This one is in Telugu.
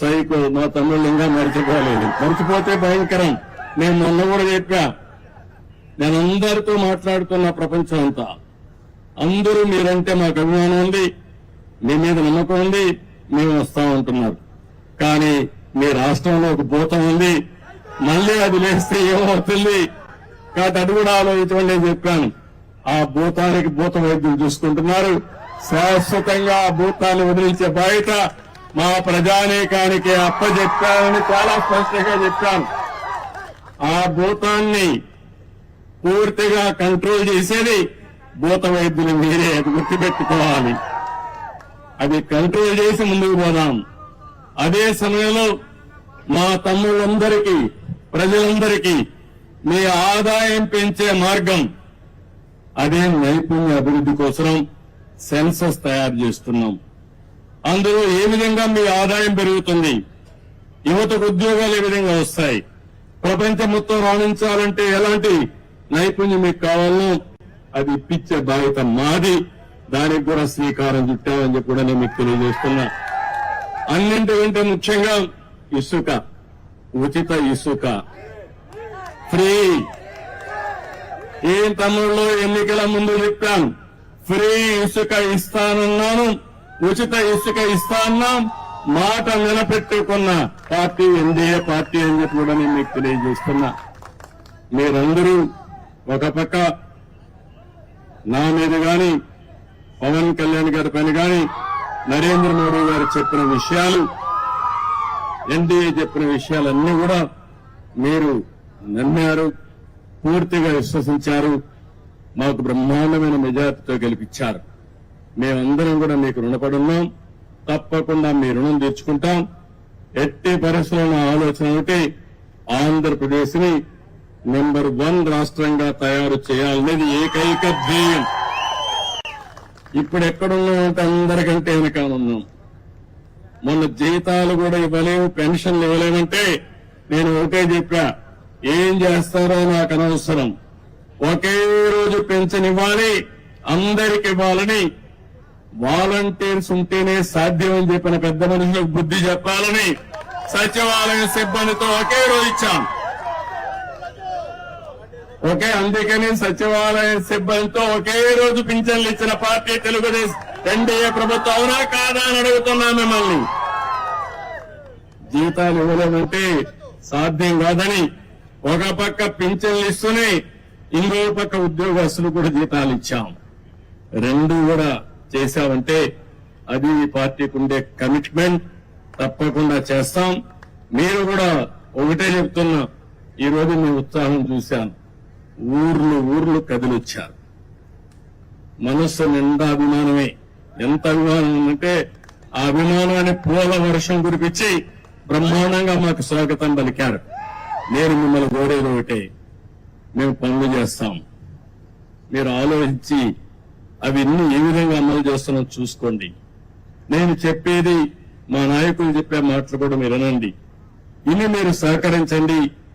సైకో మా తమ్ముళ్ళు ఇంకా మర్చిపోలేదు. మర్చిపోతే భయంకరం. నేను మొన్న కూడా చెప్పా. నేను అందరితో మాట్లాడుతున్న ప్రపంచం అంతా. అందరూ మీరంటే మాకు అభిమానం ఉంది. మీ మీద నమ్మకం ఉంది. మేము వస్తామంటున్నారు కానీ మీ రాష్ట్రంలో ఒక భూతం ఉంది. మళ్ళీ అది లేస్తే ఏమవుతుంది? కాబట్టి అది కూడా ఆలోచించమని నేను చెప్పాను. ఆ భూతానికి భూత వైద్యులు చూసుకుంటున్నారు. శాశ్వతంగా ఆ భూతాన్ని వదిలించే బాధ్యత మా ప్రజానీకానికి అప్పచెప్పానని చాలా స్పష్టంగా చెప్పాను ఆ భూతాన్ని పూర్తిగా కంట్రోల్ చేసేది భూత వైద్యులు మీరే అది గుర్తుపెట్టుకోవాలి. అది కంట్రోల్ చేసి ముందుకు పోదాం. అదే సమయంలో మా తమ్ముళ్ళందరికీ ప్రజలందరికీ మీ ఆదాయం పెంచే మార్గం అదే నైపుణ్య అభివృద్ధి కోసం సెన్సస్ తయారు చేస్తున్నాం. అందులో ఏ విధంగా మీ ఆదాయం పెరుగుతుంది? యువతకు ఉద్యోగాలు ఏ విధంగా వస్తాయి? ప్రపంచం మొత్తం రాణించాలంటే ఎలాంటి నైపుణ్యం మీకు కావాలో అది ఇప్పించే బాధ్యత మాది. దానికి కూడా శ్రీకారం చుట్టామని చెప్పి కూడా నేను మీకు తెలియజేస్తున్నా. అన్నింటికంటే ముఖ్యంగా ఇసుక ఉచిత ఇసుక. ఫ్రీ. ఏం తమిళలో ఎన్నికల ముందు చెప్పాను. ఫ్రీ ఇసుక ఇస్తానన్నాను. ఉచిత ఇసుక ఇస్తాన్నాం మాట నిలబెట్టుకున్న. పార్టీ ఎన్డీఏ పార్టీ అని చెప్పి కూడా నేను మీకు తెలియజేస్తున్నా. మీరందరూ ఒక పక్క నా మీద గాని పవన్ కళ్యాణ్ గారి పైన గాని నరేంద్ర మోడీ గారు చెప్పిన విషయాలు ఎన్డీఏ చెప్పిన విషయాలన్నీ కూడా మీరు నమ్మారు పూర్తిగా విశ్వసించారు మాకు బ్రహ్మాండమైన మెజార్టీతో గెలిపించారు. మేమందరం కూడా మీకు రుణపడి ఉన్నాం. తప్పకుండా మీ రుణం తీర్చుకుంటాం. ఎట్టి పరిశ్రమ ఆలోచన ఒకటి ఆంధ్రప్రదేశ్ని నెంబర్ వన్ రాష్ట్రంగా తయారు చేయాలనేది ఏకైక ధ్యేయం. ఇప్పుడు ఎక్కడున్నామంటే అందరికంటే వెనకాలన్నాం మొన్న జీతాలు కూడా ఇవ్వలేము పెన్షన్లు ఇవ్వలేమంటే నేను ఒకటే చెప్పా ఏం చేస్తారో నాకు అనవసరం. ఒకే రోజు పెన్షన్ ఇవ్వాలి అందరికి ఇవ్వాలని వాలంటీర్స్ ఉంటేనే సాధ్యం అని చెప్పిన పెద్ద మనుషులకు బుద్ధి చెప్పాలని సచివాలయ సిబ్బందితో ఒకే రోజు ఇచ్చాం. ఒకే అందుకని సచివాలయ సిబ్బందితో ఒకే రోజు పింఛన్లు ఇచ్చిన పార్టీ తెలుగుదేశం ఎన్డీఏ ప్రభుత్వం అవునా కాదా అని అడుగుతున్నా మిమ్మల్ని. జీతాలు ఇవ్వలేమంటే సాధ్యం కాదని ఒక పక్క పింఛన్లు ఇస్తూనే ఇంకో పక్క ఉద్యోగస్తులు కూడా జీతాలు ఇచ్చాం. రెండు కూడా చేశామంటే అది పార్టీకి ఉండే కమిట్మెంట్ తప్పకుండా చేస్తాం. మీరు కూడా ఒకటే చెప్తున్నా ఈ రోజు మీ ఉత్సాహం చూశాను. ఊర్లు ఊర్లు కదిలొచ్చారు. మనస్సు నిండా అభిమానమే. ఎంత అభిమానం ఉందంటే ఆ అభిమానాన్ని పూల వర్షం కురిపించి బ్రహ్మాండంగా మాకు స్వాగతం పలికారు. నేను మిమ్మల్ని కోరేది ఒకటే మేము పనులు చేస్తాం. మీరు ఆలోచించి అవి ఇన్ని ఏ విధంగా అమలు చేస్తున్నాం చూసుకోండి. నేను చెప్పేది మా నాయకులు చెప్పే మాటలు కూడా మీరు వినండి. ఇన్ని మీరు సహకరించండి.